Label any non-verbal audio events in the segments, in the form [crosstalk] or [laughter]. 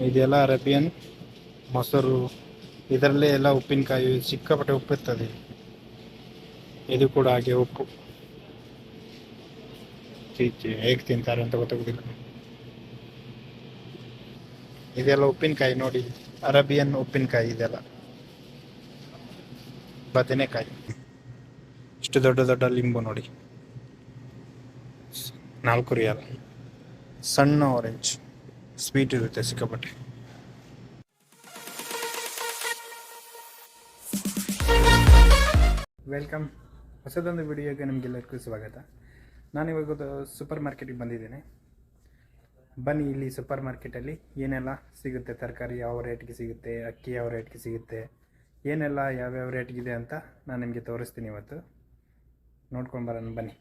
ಇದೆಲ್ಲ ಅರೇಬಿಯನ್, ಮೊಸರು, ಇದರಲ್ಲೇ ಎಲ್ಲ ಉಪ್ಪಿನಕಾಯಿ, ಸಿಕ್ಕಾಪಟ್ಟೆ ಉಪ್ಪಿರ್ತದೆ ಇದು ಕೂಡ ಹಾಗೆ ಉಪ್ಪು. ಚೀಚಿ ಹೇಗೆ ತಿಂತಾರೆ ಅಂತ ಗೊತ್ತಾಗೋದಿಲ್ಲ. ಇದೆಲ್ಲ ಉಪ್ಪಿನಕಾಯಿ ನೋಡಿ, ಅರೇಬಿಯನ್ ಉಪ್ಪಿನಕಾಯಿ ಇದೆಲ್ಲ. ಬದನೆಕಾಯಿ. ಇಷ್ಟು ದೊಡ್ಡ ದೊಡ್ಡ ಲಿಂಬು ನೋಡಿ. ನಾಲ್ಕು ರಿಯಲ್. ಸಣ್ಣ ಆರೆಂಜ್ ಸ್ವೀಟ್ ಇರುತ್ತೆ ಸಿಕ್ಕಾಪಟ್ಟೆ. ವೆಲ್ಕಮ್ ಹೊಸದೊಂದು ವಿಡಿಯೋಗೆ ನಿಮಗೆಲ್ಲರಿಗೂ ಸ್ವಾಗತ. ನಾನು ಇವಾಗ ಸೂಪರ್ ಮಾರ್ಕೆಟಿಗೆ ಬಂದಿದ್ದೇನೆ. ಬನ್ನಿ ಇಲ್ಲಿ ಸೂಪರ್ ಮಾರ್ಕೆಟಲ್ಲಿ ಏನೆಲ್ಲ ಸಿಗುತ್ತೆ, ತರಕಾರಿ ಯಾವ ರೇಟ್ಗೆ ಸಿಗುತ್ತೆ, ಅಕ್ಕಿ ಯಾವ ರೇಟ್ಗೆ ಸಿಗುತ್ತೆ, ಏನೆಲ್ಲ ಯಾವ್ಯಾವ ರೇಟ್ಗಿದೆ ಅಂತ ನಾನು ನಿಮಗೆ ತೋರಿಸ್ತೀನಿ ಇವತ್ತು. ನೋಡ್ಕೊಂಡು ಬರೋಣ, ಬನ್ನಿ.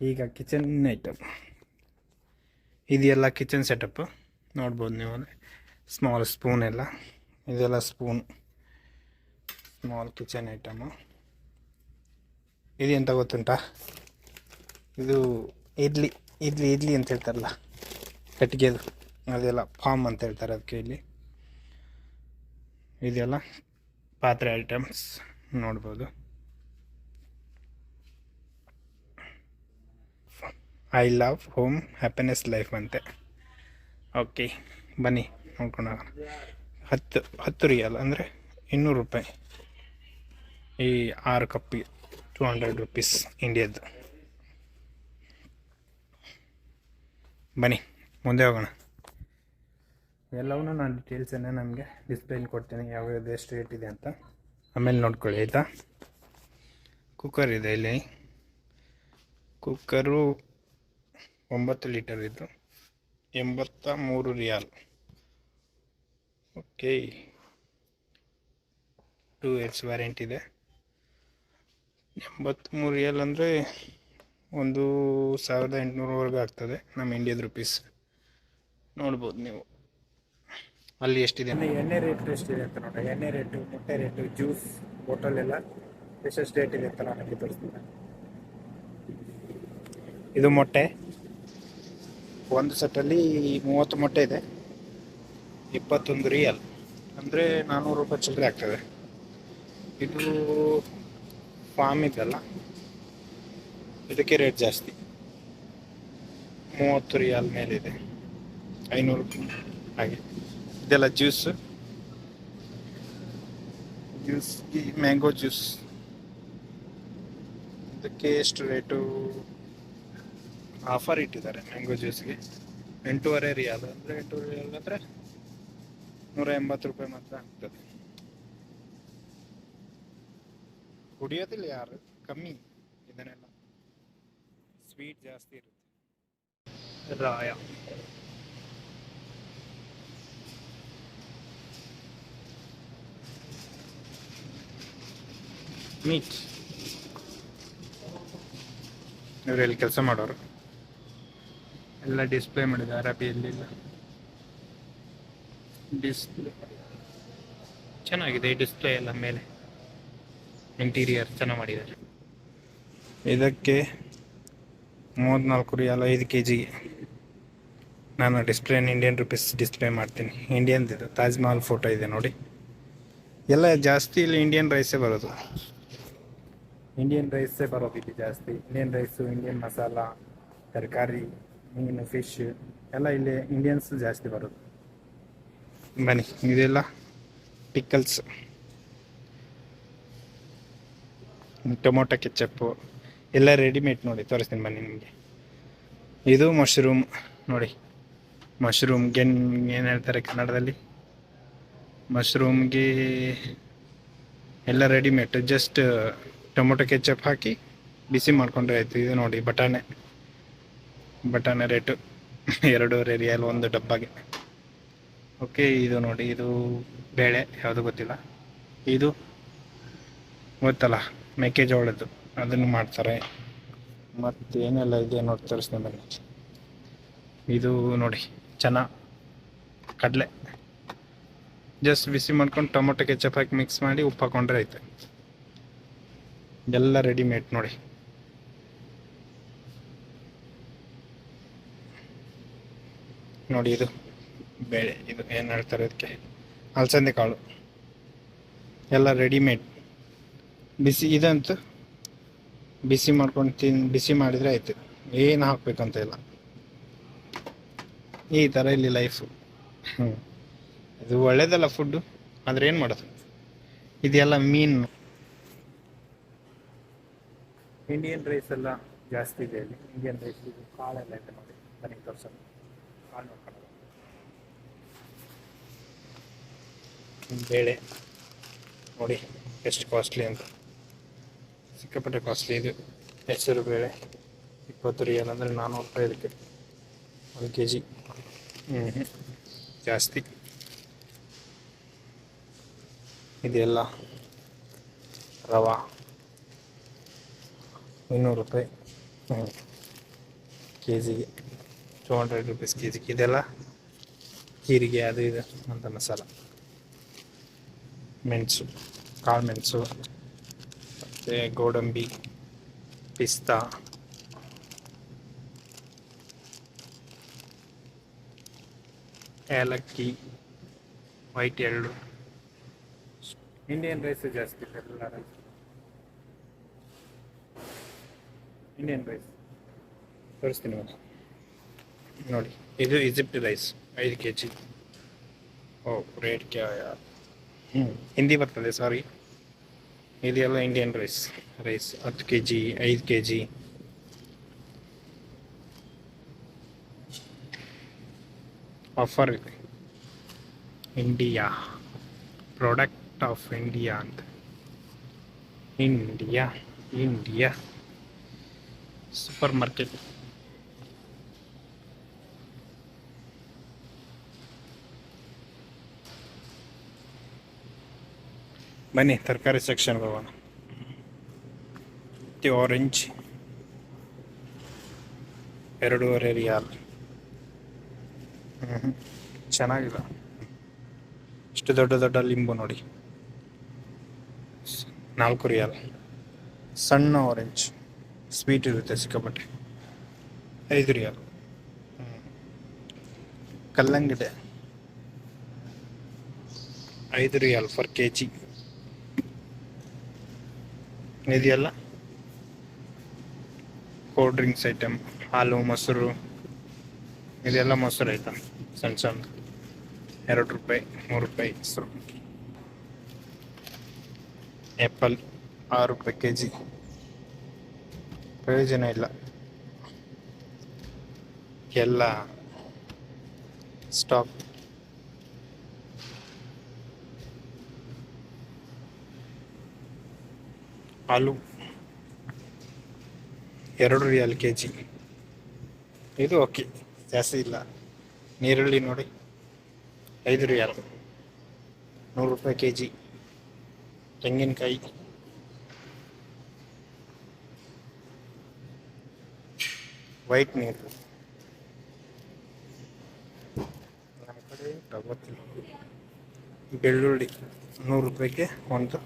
ಈಗ ಕಿಚನ್ ಐಟಮ್ ಇದೆಲ್ಲ ಕಿಚನ್ ಸೆಟಪ್ ನೋಡ್ಬೋದು ನೀವು ಸ್ಮಾಲ್ ಸ್ಪೂನ್ ಎಲ್ಲ. ಇದೆಲ್ಲ ಸ್ಪೂನ್ ಸ್ಮಾಲ್ ಕಿಚನ್ ಐಟಮು ಇದು ಎಂತ ಗೊತ್ತುಂಟಾ? ಇದು ಇಡ್ಲಿ ಇಡ್ಲಿ ಇಡ್ಲಿ ಅಂತ ಹೇಳ್ತಾರಲ್ಲ. ಕಟ್ಟಿಗೆದು. ಅದೆಲ್ಲ ಫಾರ್ಮ್ ಅಂತ ಹೇಳ್ತಾರೆ ಅದಕ್ಕೆ ಇಲ್ಲಿ. ಇದೆಲ್ಲ ಪಾತ್ರೆ ಐಟಮ್ಸ್ ನೋಡ್ಬೋದು. I love home happiness life ಅಂತೆ. ಓಕೆ, ಬನ್ನಿ ನೋಡ್ಕೊಂಡು ಹತ್ತು ಹತ್ತು ರಿಯಲ್ ಅಂದರೆ ಇನ್ನೂರು ರೂಪಾಯಿ. ಈ ಆರು ಕಪ್ಪಿಗೆ ಟು ಹಂಡ್ರೆಡ್ ರುಪೀಸ್ ಇಂಡಿಯಾದ್ದು. ಬನ್ನಿ, ಮುಂದೆ ಹೋಗೋಣ. ಎಲ್ಲವನ್ನೂ ನಾನು ಡೀಟೇಲ್ಸನ್ನು ನಮಗೆ ಡಿಸ್ಪ್ಲೇಲಿ ಕೊಡ್ತೇನೆ ಯಾವ್ಯಾವ್ದು ಎಷ್ಟು ರೇಟ್ ಇದೆ ಅಂತ. ಆಮೇಲೆ ನೋಡ್ಕೊಳ್ಳಿ, ಆಯಿತಾ? ಕುಕ್ಕರ್ ಇದೆ ಇಲ್ಲಿ. ಕುಕ್ಕರು ಒಂಬತ್ತು ಲೀಟರ್ ಇದು. ಎಂಬತ್ತ ಮೂರು riyal. Okay. Two years warranty ಇದೆ. ಎಂಬತ್ತ್ಮೂರು ರಿಯಲ್ ಅಂದರೆ ಒಂದು ಸಾವಿರದ ಎಂಟುನೂರವರೆಗೂ ಆಗ್ತದೆ ನಮ್ಮ ಇಂಡಿಯಾದ ರುಪೀಸ್ ನೋಡ್ಬೋದು ನೀವು. ಅಲ್ಲಿ ಎಷ್ಟಿದೆ? ಎಣ್ಣೆ ರೇಟ್ ಎಷ್ಟಿದೆ ಅಂತ ನೋಡಿ ಎಣ್ಣೆ ರೇಟು ಮೊಟ್ಟೆ ರೇಟು ಜ್ಯೂಸ್ ಬಾಟಲ್ ಎಲ್ಲ ಎಷ್ಟೆಷ್ಟು ರೇಟ್ ಇದೆ ಅಂತ ನಾನು ತೋರಿಸ್ತೀನಿ. ಇದು ಮೊಟ್ಟೆ. ಒಂದು ಸೆಟ್ಟಲ್ಲಿ ಮೂವತ್ತು ಮೊಟ್ಟೆ ಇದೆ. ಇಪ್ಪತ್ತೊಂದು ರಿಯಲ್. ಅಂದರೆ ನಾನ್ನೂರು ರೂಪಾಯಿ ಚಿಲ್ಲರೆ ಆಗ್ತದೆ. ಇದು ಫಾರ್ಮ್ ಇದೆಲ್ಲ ಇದಕ್ಕೆ ರೇಟ್ ಜಾಸ್ತಿ. ಮೂವತ್ತು ರಿಯಾಲ್ ಮೇಲಿದೆ ಐನೂರು ಹಾಗೆ. ಇದೆಲ್ಲ ಜ್ಯೂಸ್. Juice mango juice. ಇದಕ್ಕೆ ಎಷ್ಟು ರೇಟು? ಆಫರ್ ಇಟ್ಟಿದ್ದಾರೆ ಮ್ಯಾಂಗೋ ಜ್ಯೂಸ್ಗೆ ಎಂಟೂವರೆ ರಿಯಾಲ್ ಅಂದರೆ ಎಂಟೂವರೆ ರಿಯಾಲ್ ಅಂದರೆ ನೂರ ಎಂಬತ್ತು ರೂಪಾಯಿ ಮಾತ್ರ ಆಗ್ತದೆ. ಕುಡಿಯೋದಿಲ್ಲ ಯಾರು? ಕಮ್ಮಿ ಇದನ್ನೆಲ್ಲ. ಸ್ವೀಟ್ ಜಾಸ್ತಿ ಇರುತ್ತೆ. ರಾಯ. ಮೀಟ್ ಎಲ್ಲಿ ಕೆಲಸ ಮಾಡೋರು? ಎಲ್ಲ ಡಿಸ್ಪ್ಲೇ ಮಾಡಿದೆ ಅರಬಿಯಲ್ಲಿ ಡಿಸ್ಪ್ಲೇ ಚೆನ್ನಾಗಿದೆ ಈ ಡಿಸ್ಪ್ಲೇ ಎಲ್ಲ ಮೇಲೆ. ಇಂಟೀರಿಯರ್ ಚೆನ್ನಾಗಿ ಮಾಡಿದ್ದಾರೆ. ಇದಕ್ಕೆ ಮೂವತ್ತ್ನಾಲ್ಕು ಅಲ್ಲ ಐದು ಕೆ ಜಿಗೆ ನಾನು ಡಿಸ್ಪ್ಲೇ ಇಂಡಿಯನ್ ರುಪೀಸ್ ಡಿಸ್ಪ್ಲೇ ಮಾಡ್ತೀನಿ. ಇಂಡಿಯನ್ದು ತಾಜ್ ಮಹಲ್ ಫೋಟೋ ಇದೆ ನೋಡಿ. ಎಲ್ಲ ಜಾಸ್ತಿ ಇಲ್ಲಿ ಇಂಡಿಯನ್ ರೈಸೇ ಬರೋದು. ಇಂಡಿಯನ್ ರೈಸೇ ಬರೋದು ಇಲ್ಲಿ ಜಾಸ್ತಿ. ಇಂಡಿಯನ್ ರೈಸು ಇಂಡಿಯನ್ ಮಸಾಲ ತರಕಾರಿ. ಮೀನು ಫಿಶ್ ಎಲ್ಲ ಇಲ್ಲಿ ಇಂಡಿಯನ್ಸ್ ಜಾಸ್ತಿ ಬರೋದು ಬನ್ನಿ, ಇದೆಲ್ಲ ಪಿಕಲ್ಸ್ ಟೊಮೊಟೊ ಕೆಚ್ಚಪ್ಪು ಎಲ್ಲ ರೆಡಿಮೇಡ್ ನೋಡಿ, ತೋರಿಸ್ತೀನಿ ಬನ್ನಿ ನಿಮಗೆ. ಇದು ಮಶ್ರೂಮ್ ನೋಡಿ. ಮಶ್ರೂಮ್ಗೆ ಏನು ಹೇಳ್ತಾರೆ ಕನ್ನಡದಲ್ಲಿ? ಮಶ್ರೂಮ್ಗೆ ಎಲ್ಲ ರೆಡಿಮೇಡ್ ಜಸ್ಟ್ ಟೊಮೊಟೊ ಕೆಚಪ್ ಹಾಕಿ ಬಿಸಿ ಮಾಡ್ಕೊಂಡ್ರೆ ಆಯಿತು. ಇದು ನೋಡಿ, ಬಟಾಣೆ. ಬಟಾಣೆ ರೇಟು. ಎರಡೂವರೆ ರಿಯಲ್ ಒಂದು ಡಬ್ಬಗೆ. ಓಕೆ, ಇದು ನೋಡಿ, ಇದು ಬೇಳೆ, ಯಾವುದು ಗೊತ್ತಿಲ್ಲ. ಇದು ಗೊತ್ತಲ್ಲ, ಮೆಕ್ಕೆಜೋಳದ್ದು. ಅದನ್ನು ಮಾಡ್ತಾರೆ. ಮತ್ತು ಏನೆಲ್ಲ ಇದೆ ನೋಡಿ, ತೋರಿಸ್ತೀನಿ ಬನ್ನಿ. ಇದು ನೋಡಿ ಚೆನ್ನ ಕಡಲೆ. ಜಸ್ಟ್ ಬಿಸಿ ಮಾಡ್ಕೊಂಡು ಟೊಮೊಟೊ, ಕೆಚಪ್ ಹಾಕಿ ಮಿಕ್ಸ್ ಮಾಡಿ ಉಪ್ಪು ಹಾಕೊಂಡ್ರೆ ಆಯ್ತು. ಎಲ್ಲ ರೆಡಿಮೇಡ್ ನೋಡಿ. ನೋಡಿ ಇದು ಬೇಳೆ, ಇದು ಏನು ಹೇಳ್ತಾರೆ ಅದಕ್ಕೆ ಅಲಸಂದೆ ಕಾಳು. ಎಲ್ಲ ರೆಡಿಮೇಡ್ ಬಿಸಿ, ಇದಂತೂ ಬಿಸಿ ಮಾಡ್ಕೊಂಡು ತಿನ್, ಬಿಸಿ ಮಾಡಿದರೆ ಆಯ್ತು. ಏನು ಹಾಕಬೇಕಂತ ಇಲ್ಲ. ಈ ಥರ ಇಲ್ಲಿ ಲೈಫು ಹ್ಞೂ ಇದು ಒಳ್ಳೇದಲ್ಲ ಫುಡ್ಡು ಆದರೆ ಏನು ಮಾಡೋದು? ಇದೆಲ್ಲ ಮೀನು. ಇಂಡಿಯನ್ ರೈಸ್ ಎಲ್ಲ ಜಾಸ್ತಿ ಇದೆ ಇಲ್ಲಿ ಇಂಡಿಯನ್ ರೈಸ್ ಕಾಳೆಲ್ಲ ಇದೆ ನೋಡಿ. ಮನೆಗೆ ನೋಡ್ಕೊಳ್ಳೋದು ಬೇಳೆ ನೋಡಿ ಎಷ್ಟು ಕಾಸ್ಟ್ಲಿ ಅಂತ. ಸಿಕ್ಕಾಪಟ್ಟೆ ಕಾಸ್ಟ್ಲಿ ಇದು. ಹೆಸರು ಬೇಳೆ ಇಪ್ಪತ್ತು ರಿಯಲ್ ಅಂದರೆ ನಾನ್ನೂರು ರೂಪಾಯಿ ಇದಕ್ಕೆ ಒಂದು ಕೆ ಜಿ ಹ್ಞೂ ಜಾಸ್ತಿ. ಇದೆಲ್ಲ ರವಾ ಇನ್ನೂರು ರೂಪಾಯಿ. ಹ್ಞೂ ಕೆ ಜಿಗೆ ಟು ಹಂಡ್ರೆಡ್ ರುಪೀಸ್ ಕೆ ಜಿಗೆ ಇದೆಲ್ಲ ಜೀರಿಗೆ ಅದು ಇದು ಅಂತ ಮಸಾಲ ಮೆಣಸು ಕಾಳು ಮೆಣಸು ಮತ್ತು ಗೋಡಂಬಿ ಪಿಸ್ತಾ ಏಲಕ್ಕಿ ವೈಟ್ ಎಳ್ಳು ಇಂಡಿಯನ್ ರೈಸ್ ಜಾಸ್ತಿ ಎಲ್ಲ ರೈಸ್ ಇಂಡಿಯನ್ ರೈಸ್ ತೋರಿಸ್ತೀನಿ ನೋಡಿ. ಇದು ಈಜಿಪ್ಟ್ ರೈಸ್ ಐದು ಕೆ ಜಿ ಓ ರೇಟ್ ಕ್ಯಾ. ಹ್ಞೂ ಹಿಂದಿ ಬರ್ತದೆ ಸಾರಿ ಇದೆಲ್ಲ ಇಂಡಿಯನ್ ರೈಸ್ ರೈಸ್ ಹತ್ತು ಕೆ ಜಿ ಐದು ಕೆ ಜಿ ಆಫರ್ ಇದೆ. ಇಂಡಿಯಾ ಪ್ರಾಡಕ್ಟ್ ಆಫ್ ಇಂಡಿಯಾ ಅಂತ. ಇಂಡಿಯಾ ಇಂಡಿಯಾ ಸೂಪರ್ ಮಾರ್ಕೆಟ್ ಬನ್ನಿ, ತರಕಾರಿ ಸೆಕ್ಷನ್ಗೆ ಹೋಗೋಣ. ದಿ ಆರೆಂಜ್ ಎರಡೂವರೆ ರಿಯಾಲ್. ಹ್ಞೂ ಚೆನ್ನಾಗಿದೆ. ಇಷ್ಟು ದೊಡ್ಡ ದೊಡ್ಡ ಲಿಂಬು ನೋಡಿ. ನಾಲ್ಕು ರಿಯಾಲ್. ಸಣ್ಣ ಆರೆಂಜ್ ಸ್ವೀಟ್ ಇರುತ್ತೆ ಸಿಕ್ಕಾಪಟ್ಟೆ. ಐದು ರಿಯಾಲ್. ಕಲ್ಲಂಗಡಿ. ಐದು ರಿಯಾಲ್ ಫರ್ ಕೆ ಜಿ ಇದೆಯಲ್ಲ? ಕೋಲ್ಡ್ ಡ್ರಿಂಕ್ಸ್ ಐಟಮ್ ಹಾಲು, ಮೊಸರು, ಇದೆಲ್ಲ ಮೊಸರು ಆಯ್ತಾ? ಸಣ್ಣ ಸಣ್ಣ. ಎರಡು ರೂಪಾಯಿ, ಮೂರು ರೂಪಾಯಿ ಮೊಸರು ಆ್ಯಪಲ್ ಆರು ರೂಪಾಯಿ ಕೆ ಜಿ ಪ್ರಯೋಜನ ಇಲ್ಲ. ಎಲ್ಲ ಸ್ಟಾಕ್ ಆಲೂ ಎರಡು ರಿಯಲ್ ಕೆ ಜಿ ಇದು ಓಕೆ. ಜಾಸ್ತಿ ಇಲ್ಲ. ನೀರುಳ್ಳಿ ನೋಡಿ. ಐದು ರಿಯಾಲ್. ನೂರು ರೂಪಾಯಿ ಕೆ ಜಿ ತೆಂಗಿನಕಾಯಿ. ವೈಟ್ ನೀರು. ನಮ್ಮ ಕಡೆ ತಗೋತಿಲ್ಲ ಬೆಳ್ಳುಳ್ಳಿ ನೂರು ರೂಪಾಯಿಗೆ ಒಂದು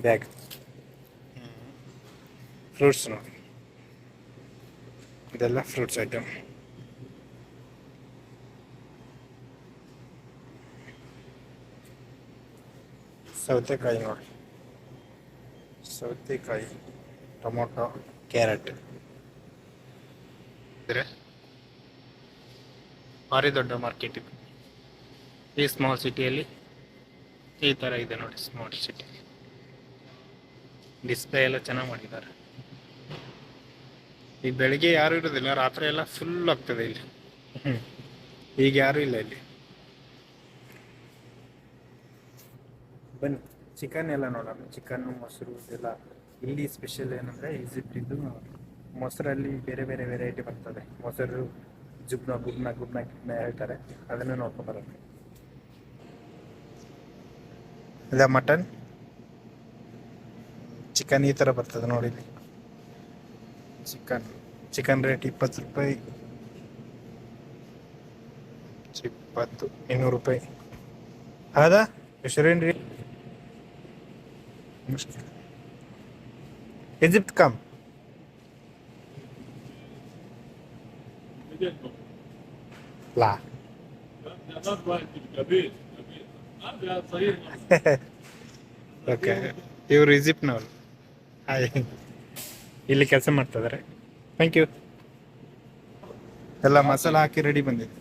ಬ್ಯಾಗ್. ಫ್ರೂಟ್ಸ್ ನೋಡಿ ಇದೆಲ್ಲ ಫ್ರೂಟ್ಸ್ ಐಟಮ್. ಸೌತೆಕಾಯಿ ನೋಡಿ. ಸೌತೆಕಾಯಿ, ಟೊಮೊಟೊ, ಕ್ಯಾರೆಟ್. ಭಾರಿ ದೊಡ್ಡ ಮಾರ್ಕೆಟ್ ಇದೆ. ಈ ಸ್ಮಾಲ್ ಸಿಟಿಯಲ್ಲಿ ಈ ಥರ ಇದೆ ನೋಡಿ ಸ್ಮಾಲ್ ಸಿಟಿ ಡಿಸ್ಪ್ಲೇ ಎಲ್ಲ ಚೆನ್ನಾಗಿ ಮಾಡಿದ್ದಾರೆ. ಈ ಬೆಳಿಗ್ಗೆ ಯಾರು ಇರೋದಿಲ್ಲ ರಾತ್ರಿ ಎಲ್ಲ ಫುಲ್ ಆಗ್ತದೆ ಇಲ್ಲಿ. ಈಗ ಯಾರು ಇಲ್ಲ ಇಲ್ಲಿ. ಬನ್ನಿ ಚಿಕನ್ ಎಲ್ಲ ನೋಡೋಣ. ಚಿಕನ್ ಮೊಸರು ಇದೆಲ್ಲ ಇಲ್ಲಿ ಸ್ಪೆಷಲ್ ಏನಂದ್ರೆ ಈಜಿಪ್ಟ್ ಇದು ಮೊಸರಲ್ಲಿ ಬೇರೆ ಬೇರೆ ವೆರೈಟಿ ಬರ್ತದೆ. ಮೊಸರು ಜುಬ್ನ ಗುಬ್ನ ಗುಬ್ನ ಗಿಬ್ನ ಹೇಳ್ತಾರೆ. ಅದನ್ನು ನೋಡ್ಕೊಂಡು ಇಲ್ಲ ಮಟನ್? ಚಿಕನ್ ಈ ಥರ ಬರ್ತದೆ ನೋಡಿ ಇಲ್ಲಿ. ಚಿಕನ್ ಚಿಕನ್ ರೇಟ್ ಇಪ್ಪತ್ತು ರೂಪಾಯಿ. ಇಪ್ಪತ್ತು, ಇನ್ನೂರು ರೂಪಾಯಿ. ಹೌದಾ? ಹೆಸರೇನ್ರಿ ಈಜಿಪ್ಟ್ ಕಮ್ ಲಾ ಓಕೆ ಇವರು ಈಜಿಪ್ಟ್ನವರು ಹಾಯ್ ಇಲ್ಲಿ ಕೆಲಸ ಮಾಡ್ತಿದ್ದಾರೆ ಥ್ಯಾಂಕ್ ಯು ಎಲ್ಲ ಮಸಾಲ ಹಾಕಿ ರೆಡಿ ಬಂದಿದೆ.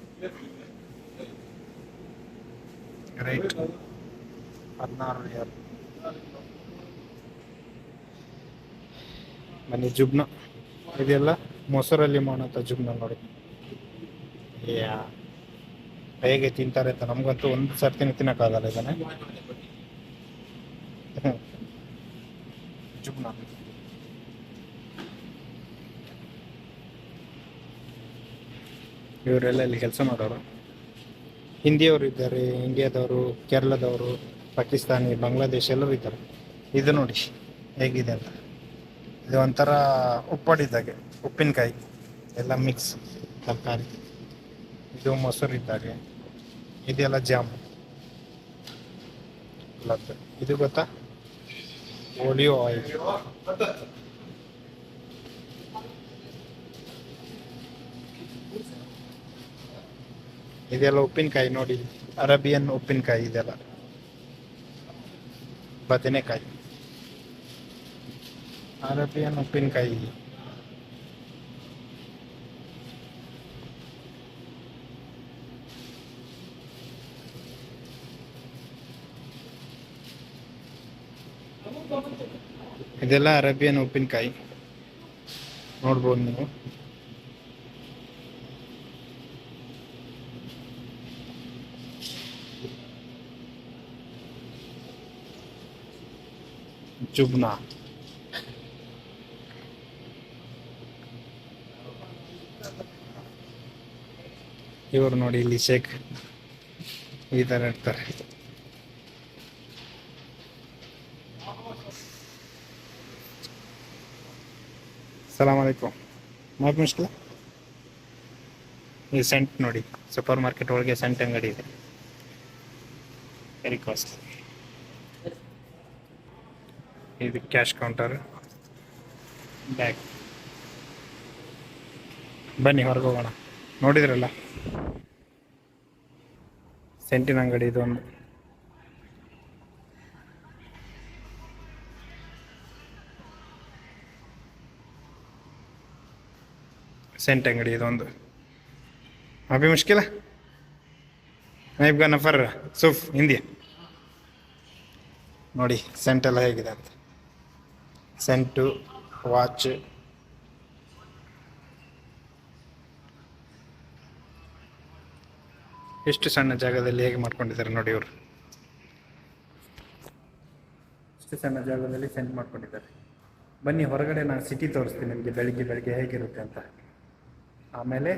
ರೈಟ್ ಮನೆ ಜುಬ್ನ. ಇದೆಲ್ಲ ಮೊಸರಲ್ಲಿ ಮಾಡೋಂಥ ಜುಬ್ನ ನೋಡಿ. ಯಾ, ಹೇಗೆ ತಿಂತಾರೆ ಅಂತ ನಮಗಂತೂ ಒಂದು ಸರ್ತಿನ ತಿನ್ನಕ್ಕಾಗಲ್ಲ ಇದನ್ನೇ. [laughs] ಜುಬ್ನ. ಇವರೆಲ್ಲ ಇಲ್ಲಿ ಕೆಲಸ ಮಾಡೋರು ಹಿಂದಿಯವರು ಇದ್ದಾರೆ, ಇಂಡಿಯಾದವರು, ಕೇರಳದವರು, ಪಾಕಿಸ್ತಾನಿ, ಬಾಂಗ್ಲಾದೇಶ ಎಲ್ಲರೂ ಇದ್ದಾರೆ. ಇದು ನೋಡಿ ಹೇಗಿದೆ ಅಂತ. ಇದು ಒಂಥರ ಉಪ್ಪಡಿದ್ದಾಗೆ, ಉಪ್ಪಿನಕಾಯಿ, ಎಲ್ಲ ಮಿಕ್ಸ್ ತರಕಾರಿ. ಇದು ಮೊಸರು ಇದ್ದಾಗೆ ಇದೆಲ್ಲ ಜಾಮ್. ಇದು ಗೊತ್ತಾ? ಓಲಿಯೋ ಆಯಿಲ್ ಇದೆಲ್ಲ ಉಪ್ಪಿನಕಾಯಿ ನೋಡಿ. ಅರೇಬಿಯನ್ ಉಪ್ಪಿನಕಾಯಿ ಇದೆಲ್ಲ. ಬದನೆಕಾಯಿ. ಅರೇಬಿಯನ್ ಉಪ್ಪಿನಕಾಯಿ. ಇದೆಲ್ಲ ಅರೇಬಿಯನ್ ಉಪ್ಪಿನಕಾಯಿ. ನೋಡ್ಬೋದು ನೀವು. ಜುಬ್ನಾ. ಇವರು ನೋಡಿ ಇಲ್ಲಿ ಶೇಖ್ ಈ ತರ ಇರ್ತಾರೆ. ಸಲಾಮ್ ಅಲೈಕುಮ್. ಮಾಫ್ ಸೆಂಟ್ ನೋಡಿ, ಸೂಪರ್ ಮಾರ್ಕೆಟ್ ಒಳಗೆ ಸೆಂಟ್ ಅಂಗಡಿ ಇದೆ. ವೆರಿ ಕಾಸ್ಟ್ಲಿ ಇದು ಕ್ಯಾಶ್ ಕೌಂಟರ್. ಬ್ಯಾಗ್. ಬನ್ನಿ, ಹೊರಗೆ ಹೋಗೋಣ. ನೋಡಿದ್ರಲ್ಲ? ಸೆಂಟಿನ ಅಂಗಡಿ ಇದೊಂದು. ಸೆಂಟ್ ಅಂಗಡಿ ಇದೊಂದು. ಅಭಿ ಮುಷ್ಕಿಲ? ನೈಬ್ಗ ನಫರ್ ಸುಫ್ ಹಿಂದಿ ನೋಡಿ, ಸೆಂಟ್ ಎಲ್ಲ ಹೇಗಿದೆ ಅಂತ. ಸೆಂಟು ವಾಚ್ ಎಷ್ಟು ಸಣ್ಣ ಜಾಗದಲ್ಲಿ ಹೇಗೆ ಮಾಡ್ಕೊಂಡಿದ್ದಾರೆ ನೋಡಿ ಇವರು? ಎಷ್ಟು ಸಣ್ಣ ಜಾಗದಲ್ಲಿ ಸೆಂಟ್ ಮಾಡ್ಕೊಂಡಿದ್ದಾರೆ. ಬನ್ನಿ ಹೊರಗಡೆ ನಾನು ಸಿಟಿ ತೋರಿಸ್ತೀನಿ ನಿಮಗೆ ಬೆಳಿಗ್ಗೆ ಬೆಳಿಗ್ಗೆ ಹೇಗಿರುತ್ತೆ ಅಂತ. ಆಮೇಲೆ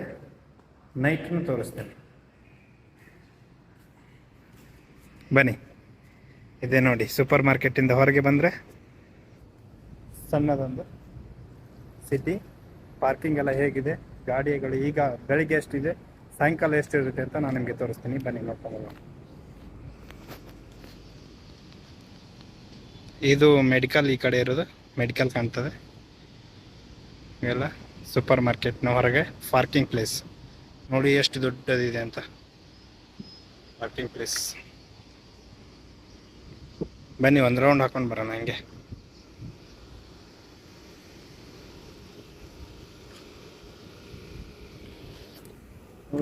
ನೈಟ್ನು ತೋರಿಸ್ತೇನೆ. ಬನ್ನಿ. ಇದೆ ನೋಡಿ ಸೂಪರ್ ಮಾರ್ಕೆಟಿಂದ ಹೊರಗೆ ಬಂದರೆ ಸಣ್ಣದೊಂದು ಸಿಟಿ ಪಾರ್ಕಿಂಗ್ ಎಲ್ಲ ಹೇಗಿದೆ. ಗಾಡಿಗಳು ಈಗ ಬೆಳಿಗ್ಗೆ ಎಷ್ಟಿದೆ? ಸಾಯಂಕಾಲ ಎಷ್ಟಿರುತ್ತೆ ಅಂತ ನಾನು ನಿಮಗೆ ತೋರಿಸ್ತೀನಿ. ಬನ್ನಿ ನೋಡ್ಕೊಂಡು ಇದು ಮೆಡಿಕಲ್ ಈ ಕಡೆ ಇರೋದು. ಮೆಡಿಕಲ್ ಕಾಣ್ತದೆ. ಇವೆಲ್ಲ ಸೂಪರ್ ಮಾರ್ಕೆಟ್ನ ಹೊರಗೆ ಪಾರ್ಕಿಂಗ್ ಪ್ಲೇಸ್ ನೋಡಿ ಎಷ್ಟು ದೊಡ್ಡದಿದೆ ಅಂತ. ಪಾರ್ಕಿಂಗ್ ಪ್ಲೇಸ್ ಬನ್ನಿ, ಒಂದು ರೌಂಡ್ ಹಾಕೊಂಡು ಬರೋಣ ಹಂಗೆ.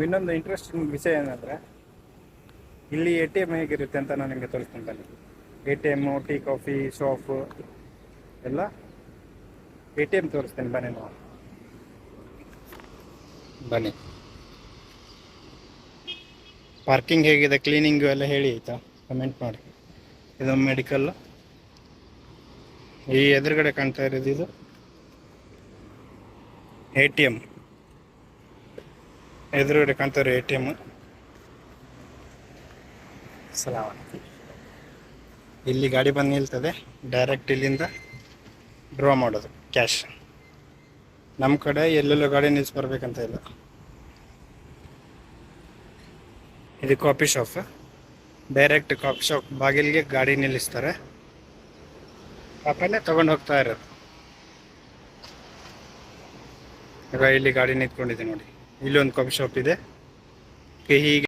ಇನ್ನೊಂದು ಇಂಟ್ರೆಸ್ಟಿಂಗ್ ವಿಷಯ ಏನಂದ್ರೆ, ಇಲ್ಲಿ ಎ ಟಿ ಎಂ ಹೇಗಿರುತ್ತೆ ಅಂತ ನಾನು ನಿಮಗೆ ತೋರಿಸ್ತೀನಿ ಬನ್ನಿ. A T M tea coffee shop ಎಲ್ಲ ಎ ಟಿ ಎಂ ತೋರಿಸ್ತೇನೆ ಬನ್ನಿ ನಾವು. ಬನ್ನಿ. ಪಾರ್ಕಿಂಗ್ ಹೇಗಿದೆ ಕ್ಲೀನಿಂಗು ಎಲ್ಲ ಹೇಳಿ ಆಯಿತಾ? ಕಮೆಂಟ್ ಮಾಡಿ. ಇದು ಮೆಡಿಕಲ್ ಈ ಎದುರುಗಡೆ ಕಾಣ್ತಾ ಇರೋದು ಇದು ಎ ಟಿ ಎಂ ಎದುರುಗಡೆ ಕಾಣ್ತಾರೆ ಎ ಟಿ ಎಂ. ಸಲಾಮ್ ಇಲ್ಲಿ ಗಾಡಿ ಬಂದು ನಿಲ್ತದೆ. ಡೈರೆಕ್ಟ್ ಇಲ್ಲಿಂದ ಡ್ರಾ ಮಾಡೋದು ಕ್ಯಾಶ್ ನಮ್ಮ ಕಡೆ ಎಲ್ಲೆಲ್ಲೋ ಗಾಡಿ ನಿಲ್ಸ್ಬರ್ಬೇಕಂತ ಇಲ್ಲ. ಇದು coffee shop. Direct coffee shop ಬಾಗಿಲಿಗೆ ಗಾಡಿ ನಿಲ್ಲಿಸ್ತಾರೆ. ಆಮೇಲೆ ತಗೊಂಡು ಹೋಗ್ತಾ ಇರೋದು. ಈಗ ಇಲ್ಲಿ ಗಾಡಿ ನಿಂತ್ಕೊಂಡಿದ್ದೆ ನೋಡಿ. ಇಲ್ಲಿ ಒಂದು ಕಾಫಿ ಶಾಪ್ ಇದೆ. ಹೀಗೆ.